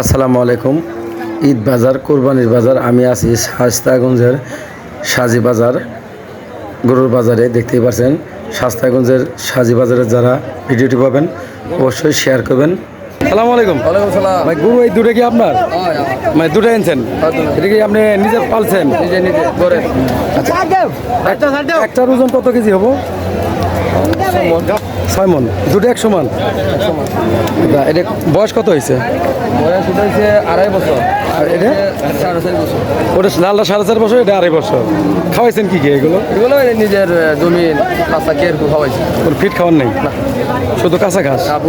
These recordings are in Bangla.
আসসালামু আলাইকুম। ঈদ বাজার কোরবানির বাজার। আমি আছি শাস্তাগঞ্জের সাজি বাজার গরুর বাজারে। দেখতেই পাচ্ছেন শাস্তাগঞ্জের সাজি বাজারে যারা ভিডিওটি পাবেন অবশ্যই শেয়ার করবেন। আসসালামু আলাইকুম। সালাম। ভাই গরু এই দুটো কি আপনার? মানে দুটো এনেছেন? এটা কি আপনি নিজে পালছেন? একটার ওজন কত কেজি হব? ছয় মন। দুটো এক সমান আচ্ছা, এটা বয়স কত হয়েছে? বয়স হচ্ছে আড়াই বছর। আর এটা? সাড়ে চার বছর। ওটা লালটা সাড়ে চার বছর এটা আড়াই বছর। খাওয়াইছেন কি কি এগুলো? এগুলো নিজের আহ, জমিন কাঁচা কেয়ার খাওয়াইছি। ওর ফিট খাওয়ার নেই? শুধু কাঁচা ঘাস? আর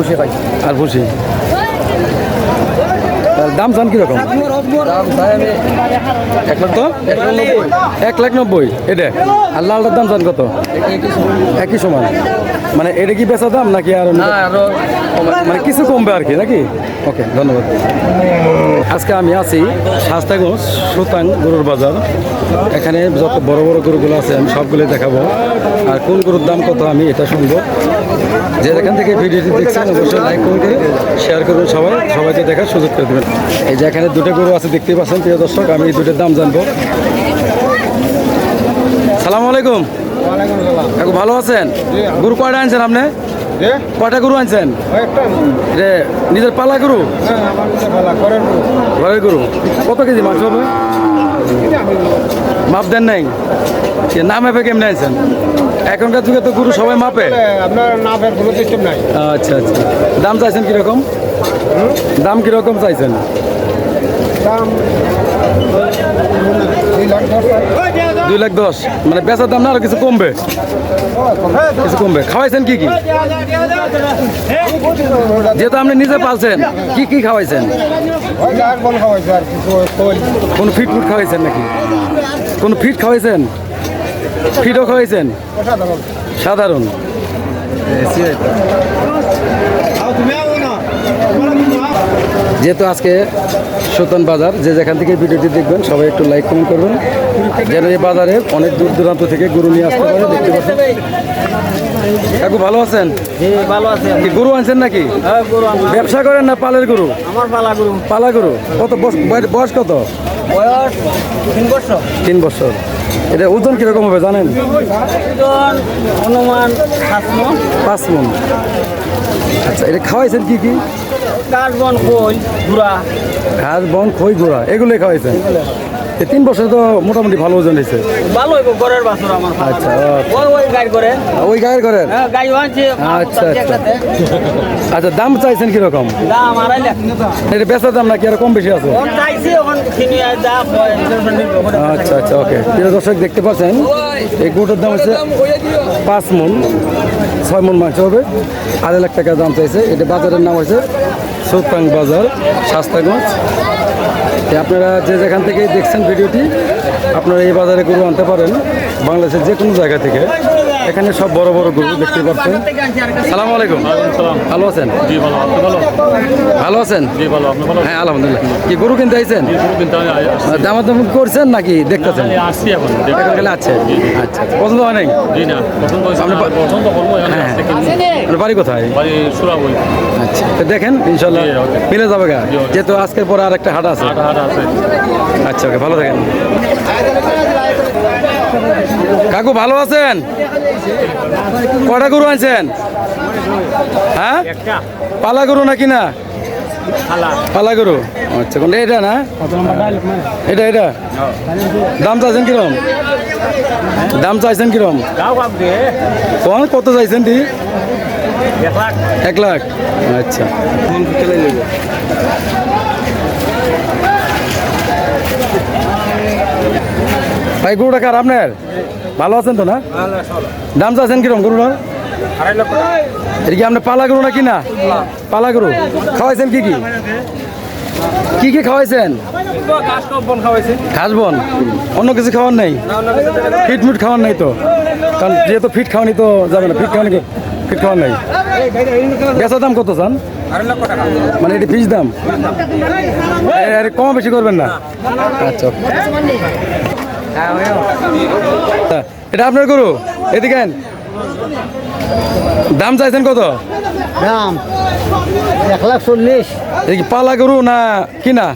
আর ভুসি? দাম চান কীরকম? এক লাখ তো? এক লাখ নব্বই। এটা। আর লালটার দাম চান কত? একই সমান। মানে এটা কি বেচা দাম নাকি আর না মানে কিছু কমবে আর কি নাকি? ওকে ধন্যবাদ। আজকে আমি আছি শাস্তাগঞ্জ সুতাং গরুর বাজার। এখানে যত বড় বড় গরুগুলো আছে আমি সবগুলোই দেখাবো। আর কোন গরুর দাম কত আমি এটা শুনব। যে এখান থেকে ভিডিওটি দেখছেন অবশ্যই লাইক করে শেয়ার করবেন সবাই। সবাইকে দেখার সুযোগ করে দেবেন। এই যে এখানে দুটো গরু আছে দেখতেই পাচ্ছেন প্রিয় দর্শক আমি এই দুটোর দাম জানব। সালাম আলাইকুম। ভালো আছেন? গরু কয়টা আনছেন আপনি? কয়টা গরু আনছেন? রে নিজের পালা গরু? ঘরের গরু। কত কেজি মাংস হবে? মাপ দেন নাই? না মাপে কেমনে আনছেন? এখনকার যুগে তো গরু সবাই মাপে। আপনার নামের কোনো সিস্টেম নাই। আচ্ছা আচ্ছা। দাম চাইছেন কীরকম? দাম কীরকম চাইছেন? দাম দুই লাখ দশ। মানে বেচার দাম না কিছু কমবে? কিছু কমবে। খাওয়াইছেন কি কি? যেহেতু আপনি নিজে পালছেন, কি কি খাওয়াইছেন? কোন ফিট ফুড খাওয়াইছেন নাকি? কোন ফিট খাওয়াইছেন? ফিটও খাওয়াইছেন? সাধারণ। যেহেতু আজকে সুতন বাজার যে যেখান থেকে ভিডিওটি দেখবেন সবাই একটু লাইক কমেন্ট করবেন। যেন এই বাজারে অনেক দূর দূরান্ত থেকে গরু নিয়ে আসতে পারে দেখতে পাচ্ছেন। কাকু ভালো আছেন? ভালো আছে কি গরু আনছেন নাকি? ব্যবসা করেন না পালের গরু? আমার পালা গরু। পালা গরু? কত বয়স- কত? বয়স তিন বছর। তিন বছর। এটা ওজন কীরকম হবে জানেন? ওজন অনুমান সাত মন। পাঁচ মন। আচ্ছা এটা খাওয়াইছেন কি কি? কাঠ বন খোল ঘুরা ঘাস বন খই গুঁড়া এগুলোই খাওয়াইছেন? এই তিন বছর তো মোটামুটি ভালো ওজন হয়েছে ভালো হইব বাছর আমার আচ্ছা ওই ওই গাই করে। ওই গায়ের ঘরের? হ্যাঁ গাই আচ্ছা, আচ্ছা। আচ্ছা দাম চাইছেন কীরকম? দাম আড়াই লাখ। এটা বেচার দাম নাকি আর কম বেশি আছে? ওন চাইছে কিনে যা আচ্ছা আচ্ছা ওকে। প্রিয় দর্শক দেখতে পাচ্ছেন? এই গুঁটোর দাম হচ্ছে পাঁচ মন ছয় মন মাংস হবে। আড়াই লাখ টাকা দাম চাইছে। এটা বাজারের নাম হয়েছে সুতাং বাজার শাস্তাগঞ্জ আপনারা যে যেখান থেকে দেখছেন ভিডিওটি, আপনারা এই বাজারে গরু আনতে পারেন। বাংলাদেশের যে কোনো জায়গা থেকে। এখানে সব বড় বড় গরু দেখতে পাচ্ছেন। সালাম আলাইকুম। ভালো আছেন? জি ভালো। আপনি ভালো? ভালো আছেন? জি ভালো। আপনি ভালো? হ্যাঁ আলহামদুলিল্লাহ। কি গরু কিনতে আইছেন? গরু কিনতে আমি আসছি। দামাদাম করছেন নাকি দেখতেছেন? আসছি এখন। এখন গেলে আছে। আচ্ছা আচ্ছা। পছন্দ হয় নাই? জি না পছন্দ পছন্দ করব হ্যাঁ। বাড়ি কোথায়? বাড়ি সুরাবই। আচ্ছা তো দেখেন ইনশাল্লাহ মিলে যাবে গা। যেহেতু আজকের পরে আর একটা হাট আছে। হাট হাট আছে। আচ্ছা ওকে ভালো থাকেন। কাকু ভালো আছেন? কটা গরু আনছেন? হ্যাঁ? পালা গরু নাকি না পালা। গরু? আচ্ছা কোনটা? এটা না? এটা এটা? দাম চাইছেন কিরম? দাম চাইছেন কিরম? কত চাইছেন দি? এক লাখ। আচ্ছা। ভাই গরুটা কার আপনার? ভালো আছেন তো না? দাম চাচ্ছেন কিরম গরুটার এটা কি আপনার পালা গরু নাকি না? পালা গরু। খাওয়াইছেন কি কি? কি কি খাওয়াইছেন? ঘাস বন অন্য কিছু খাওয়ার নাই? ফিট মুট খাওয়ার নাই তো? কারণ যেহেতু ফিট খাওয়ানি তো যাবে না। ফিট খাওয়ানি ফিট খাওয়ার নাই। বেচার দাম কত চান? মানে এটি ফিস দাম? কম বেশি করবেন না? আচ্ছা। এটা আপনার গরু? এদিকে দাম চাইছেন কত? দাম এক লাখ চল্লিশ। পালা গরু না কিনা?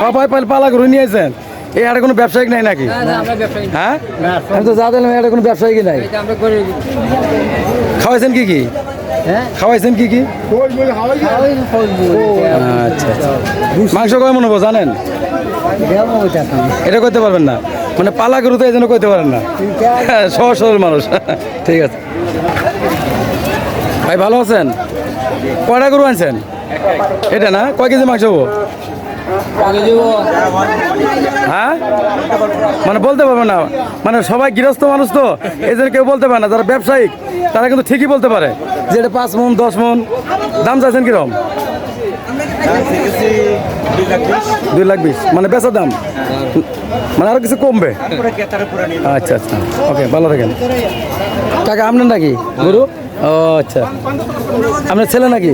সবাই পাল। পালা গরু নিয়েছেন এই হাটে কোনো ব্যবসায়িক নাই নাকি? হ্যাঁ? আমি তো যা দিলাম এটা কোনো ব্যবসায়িক নাই। খাওয়াইছেন কি কি? হ্যাঁ? খাওয়াইছেন কি কি? আচ্ছা আচ্ছা। মাংস কয় মনে হব জানেন? এটা করতে পারবেন না। মানে পালা গরু তো এই জন্য কইতে পারেন না। হ্যাঁ, সহজ সরল মানুষ। ঠিক আছে। ভাই ভালো আছেন? কয়টা গরু আনছেন? এটা না? কয় কেজি মাংস হব? হ্যাঁ? মানে বলতে পারবে না। মানে সবাই গৃহস্থ মানুষ তো, এই জন্য কেউ বলতে পারে না। যারা ব্যবসায়িক, তারা কিন্তু ঠিকই বলতে পারে যে এটা পাঁচ মন, দশ মন, দাম চাইছেন কিরম দুই লাখ বিশ। মানে বেচা দাম? মানে আরও কিছু কমবে? আচ্ছা আচ্ছা। ওকে, ভালো থাকেন। টাকা আপনার নাকি? গরু? ও আচ্ছা। আপনার ছেলে নাকি?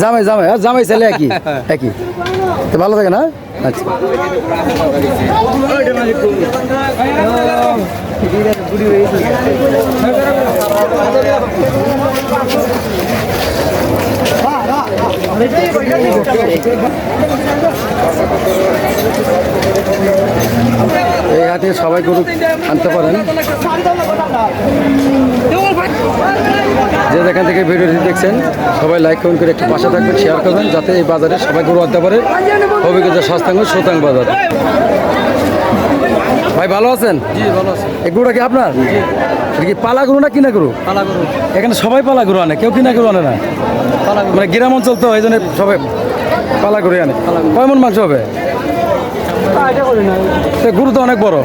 জামাই জামাই। আর জামাই ছেলে একই? একই? তো ভালো থাকে না? আচ্ছা। এই হাতে সবাই গরু আনতে পারেন। যে যেখান থেকে ভিডিওটি দেখছেন সবাই লাইক কমেন্ট করে একটু পাশে থাকবেন শেয়ার করবেন যাতে এই বাজারে সবাই গরু আনতে পারে। অভিজ্ঞতা সস্তাঙ্গ সুতাং বাজার। ভাই ভালো আছেন? জি ভালো আছে। এই গরুটা কি আপনার? এটা কি পালা গরু না কিনা গরু? পালা করুন এখানে সবাই পালা গরু আনে কেউ কিনা গরু আনে না। মানে গ্রাম অঞ্চল তো এই জন্য সবাই পালা গরু আনে। কয় মন মাংস হবে? গরু তো অনেক বড়।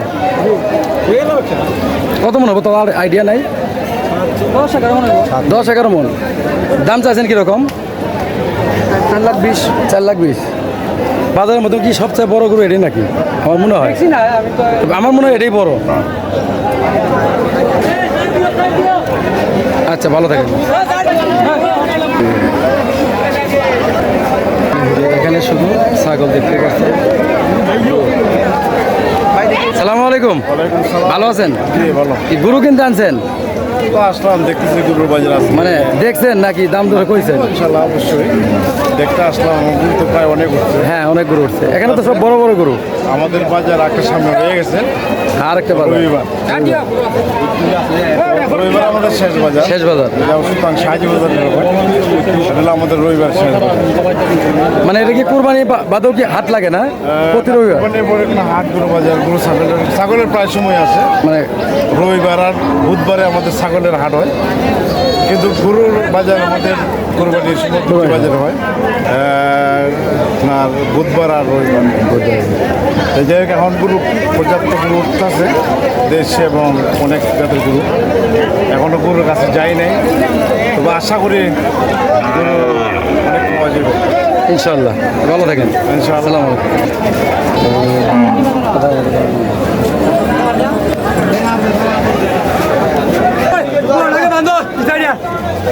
কত মনে হবে? তো আর আইডিয়া নাই? দশ এগারো মনে মন। দাম চাইছেন কীরকম? চার লাখ বিশ। চার লাখ বিশ। বাজারের মধ্যে কি সবচেয়ে বড় গরু এটাই নাকি? আমার মনে হয়। আমার মনে হয় এটাই বড়। আচ্ছা ভালো থাকেন। এখানে শুধু ছাগল দেখতে পাচ্ছেন সালামু আলাইকুম। ভালো আছেন? ভালো। গরু কিনতে আনছেন? তো আসলাম দেখতেছি গরুর বাজার আছে। মানে দেখছেন নাকি দাম ধরে কইছেন? ইনশাল্লাহ অবশ্যই। দেখতে আসলাম আমার গরু তো প্রায় অনেক উঠছে। হ্যাঁ অনেক গরু উঠছে। এখানে তো সব বড় বড় গরু। আমাদের বাজার আকাশ সামনে রয়ে গেছে। আর একটা বাজার। রবিবার। আমাদের শেষ বাজার। শেষ বাজার। এটা সুলতান শাহজি বাজার এটা আমাদের রবিবার শেষ বাজার। মানে এটা কি কুরবানি বাদেও কি হাট লাগে না? প্রতি রবিবার? হাট গরু বাজার গরু ছাগলের ছাগলের প্রায় সময় আছে। মানে রবিবার আর বুধবারে আমাদের ছাগলের হাট হয়। কিন্তু গরুর বাজার আমাদের কোরবানির বাজার হয়। আপনার বুধবার আর রবিবার এই যে এখন গুরু পর্যাপ্ত গরু উঠতেছে। দেশে এবং অনেক জাতের গুরু। এখনও গরুর কাছে যাই নাই। তবে আশা করি গুরু অনেক পাওয়া যাবে। ইনশাল্লাহ ভালো থাকেন। ইনশাআল্লাহ। আসসালামু